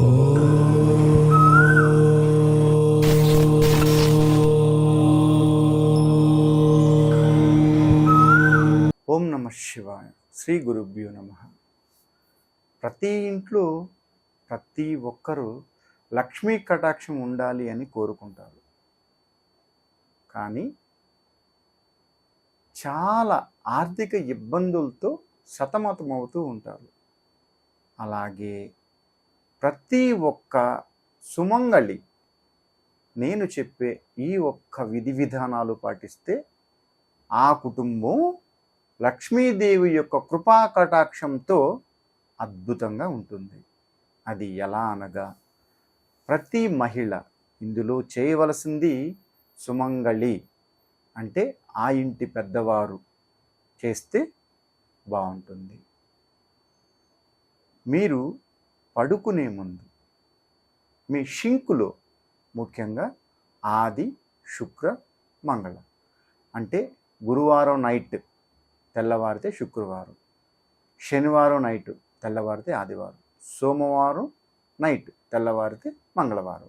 ఓం నమ శివాయ. శ్రీ గురుభ్యో నమ. ప్రతి ఇంట్లో ప్రతి ఒక్కరూ లక్ష్మీ కటాక్షం ఉండాలి అని కోరుకుంటారు. కానీ చాలా ఆర్థిక ఇబ్బందులతో సతమతమవుతూ ఉంటారు. అలాగే ప్రతి ఒక్క సుమంగళి నేను చెప్పే ఈ ఒక్క విధి విధానాలు పాటిస్తే ఆ కుటుంబం లక్ష్మీదేవి యొక్క కృపా కటాక్షంతో అద్భుతంగా ఉంటుంది. అది ఎలా అనగా ప్రతి మహిళ ఇందులో చేయవలసింది సుమంగళి అంటే ఆ ఇంటి పెద్దవారు చేస్తే బాగుంటుంది. మీరు పడుకునే ముందు మీ షింకులో ముఖ్యంగా ఆది శుక్ర మంగళ. అంటే గురువారం నైట్ తెల్లవారితే శుక్రవారం శనివారం నైట్ తెల్లవారితే ఆదివారం సోమవారం నైట్ తెల్లవారితే మంగళవారం.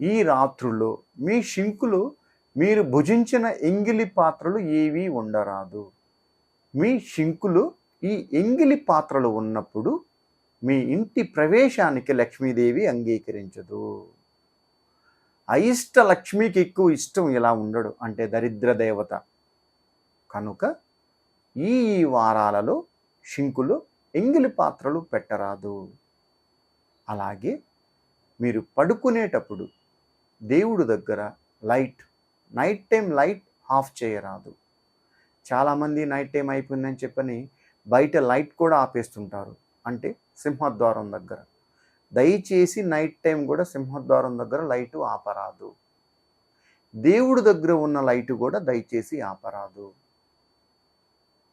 ఈ రాత్రుల్లో మీ షింకులో మీరు భుజించిన ఎంగిలి పాత్రలు ఏవీ ఉండరాదు. మీ షింకులో ఈ ఎంగిలి పాత్రలు ఉన్నప్పుడు మీ ఇంటి ప్రవేశానికి లక్ష్మీదేవి అంగీకరించదు. అయిష్ట లక్ష్మికి ఎక్కువ ఇష్టం ఇలా ఉండడు అంటే దరిద్ర దేవత. కనుక ఈ వారాలలో షింకులో ఎంగిలి పాత్రలు పెట్టరాదు. అలాగే మీరు పడుకునేటప్పుడు దేవుడు దగ్గర light night time light off చేయరాదు. చాలామంది నైట్ టైం అయిపోయిందని చెప్పని బయట లైట్ కూడా ఆపేస్తుంటారు. అంటే సింహద్వారం దగ్గర. దయచేసి నైట్ టైం కూడా సింహద్వారం దగ్గర లైటు ఆపరాదు. దేవుడు దగ్గర ఉన్న లైటు కూడా దయచేసి ఆపరాదు.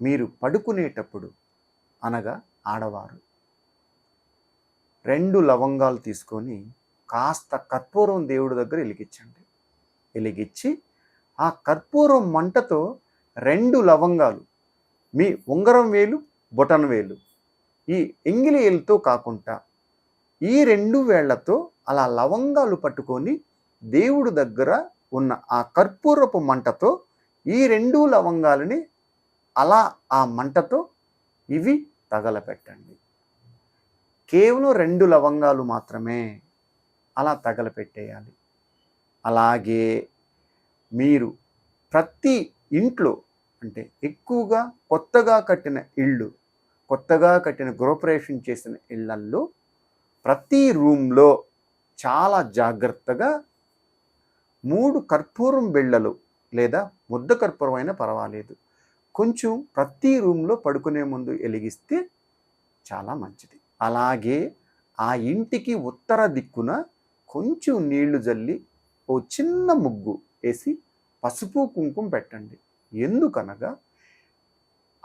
మీరు పడుకునేటప్పుడు అనగా ఆడవారు రెండు లవంగాలు తీసుకొని కాస్త కర్పూరం దేవుడి దగ్గర వెలిగించండి. వెలిగించి ఆ కర్పూరం మంటతో రెండు లవంగాలు మీ ఉంగరం వేలు బొటన్ వేలు ఈ ఎంగిలియలతో కాకుండా ఈ రెండు వేళ్ళతో అలా లవంగాలు పట్టుకొని దేవుడు దగ్గర ఉన్న ఆ కర్పూరపు మంటతో ఈ రెండు లవంగాలని అలా ఆ మంటతో ఇవి తగలపెట్టండి. కేవలం రెండు లవంగాలు మాత్రమే అలా తగలపెట్టేయాలి. అలాగే మీరు ప్రతి ఇంట్లో అంటే ఎక్కువగా కొత్తగా కట్టిన ఇళ్ళు కొత్తగా కట్టిన గృహప్రవేశం చేసిన ఇళ్ళల్లో ప్రతి రూమ్లో చాలా జాగ్రత్తగా మూడు కర్పూరం బిళ్ళలు లేదా ముద్ద కర్పూరం అయినా పర్వాలేదు. కొంచెం ప్రతి రూమ్లో పడుకునే ముందు వెలిగిస్తే చాలా మంచిది. అలాగే ఆ ఇంటికి ఉత్తర దిక్కున కొంచెం నీళ్ళు జల్లి ఓ చిన్న ముగ్గు వేసి పసుపు కుంకుమ పెట్టండి. ఎందుకనగా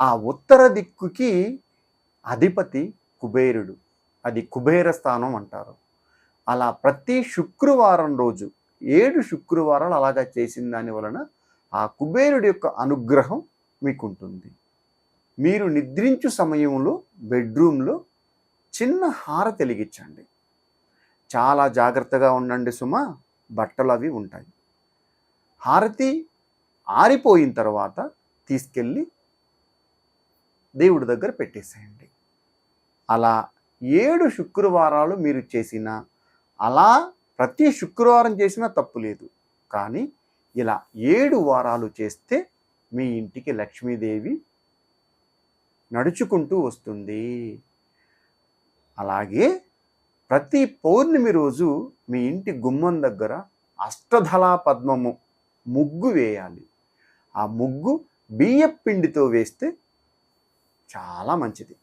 ఆ ఉత్తర దిక్కుకి అధిపతి కుబేరుడు. అది కుబేర స్థానం అంటారు. అలా ప్రతి శుక్రవారం రోజు ఏడు శుక్రవారాలు అలాగా చేసిన దాని వలన ఆ కుబేరుడి యొక్క అనుగ్రహం మీకుంటుంది. మీరు నిద్రించు సమయంలో బెడ్రూమ్లో చిన్న హార తెలిగించండి. చాలా జాగ్రత్తగా ఉండండి సుమ బట్టలు అవి ఉంటాయి. హారతి ఆరిపోయిన తర్వాత తీసుకెళ్ళి దేవుడి దగ్గర పెట్టేసేయండి. అలా ఏడు శుక్రవారాలు మీరు చేసిన అలా ప్రతి శుక్రవారం చేసినా తప్పు లేదు. కానీ ఇలా ఏడు వారాలు చేస్తే మీ ఇంటికి లక్ష్మీదేవి నడుచుకుంటూ వస్తుంది. అలాగే ప్రతి పౌర్ణమి రోజు మీ ఇంటి గుమ్మం దగ్గర అష్టధలా పద్మము ముగ్గు వేయాలి. ఆ ముగ్గు బియ్యపిండితో వేస్తే చాలా మంచిది.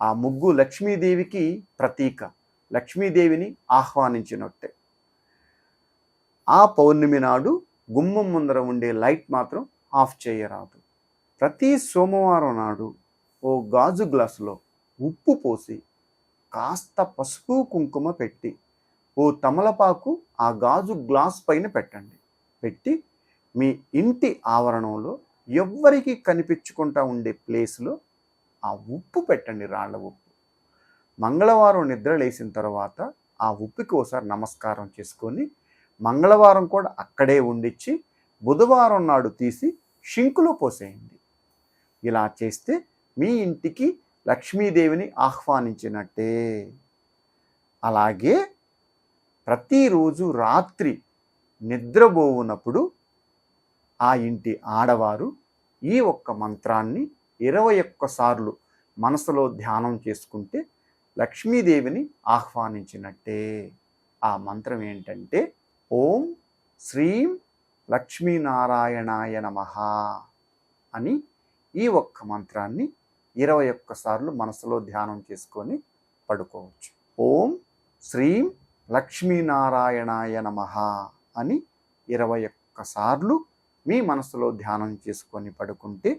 ఆ ముగ్గు లక్ష్మీదేవికి ప్రతీక. లక్ష్మీదేవిని ఆహ్వానించినట్టే. ఆ పౌర్ణమి నాడు గుమ్మం ముందర ఉండే లైట్ మాత్రం ఆఫ్ చేయరాదు. ప్రతి సోమవారం నాడు ఓ గాజు గ్లాసులో ఉప్పు పోసి కాస్త పసుపు కుంకుమ పెట్టి ఓ తమలపాకు ఆ గాజు గ్లాస్ పైన పెట్టండి. పెట్టి మీ ఇంటి ఆవరణంలో ఎవ్వరికి కనిపించకుండా ఉండే ప్లేస్లో ఆ ఉప్పు పెట్టండి రాళ్ళ ఉప్పు. మంగళవారం నిద్ర లేచిన తర్వాత ఆ ఉప్పుకి ఒకసారి నమస్కారం చేసుకొని మంగళవారం కూడా అక్కడే ఉండిచ్చి బుధవారం నాడు తీసి షింకులో పోసేయండి. ఇలా చేస్తే మీ ఇంటికి లక్ష్మీదేవిని ఆహ్వానించినట్టే. అలాగే ప్రతిరోజు రాత్రి నిద్రపోవునప్పుడు ఆ ఇంటి ఆడవారు ఈ ఒక్క మంత్రాన్ని ఇరవై ఒక్కసార్లు మనసులో ధ్యానం చేసుకుంటే లక్ష్మీదేవిని ఆహ్వానించినట్టే. ఆ మంత్రం ఏంటంటే ఓం శ్రీం లక్ష్మీనారాయణాయ నమః అని ఈ ఒక్క మంత్రాన్ని ఇరవై ఒక్కసార్లు మనసులో ధ్యానం చేసుకొని పడుకోవచ్చు. ఓం శ్రీం లక్ష్మీనారాయణాయ నమః అని ఇరవై ఒక్కసార్లు మీ మనసులో ధ్యానం చేసుకొని పడుకుంటే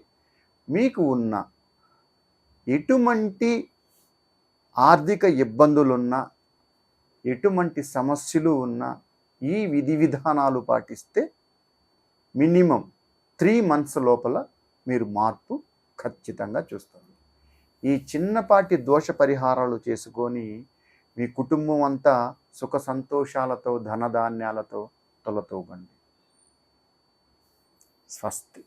మీకు ఉన్న ఎటువంటి ఆర్థిక ఇబ్బందులున్నా ఎటువంటి సమస్యలు ఉన్నా ఈ విధి విధానాలు పాటిస్తే మినిమం త్రీ మంత్స్ లోపల మీరు మార్పు ఖచ్చితంగా చూస్తారు. ఈ చిన్నపాటి దోష పరిహారాలు చేసుకొని మీ కుటుంబం అంతా సుఖ సంతోషాలతో ధనధాన్యాలతో తొలతూగండి. స్వస్తి.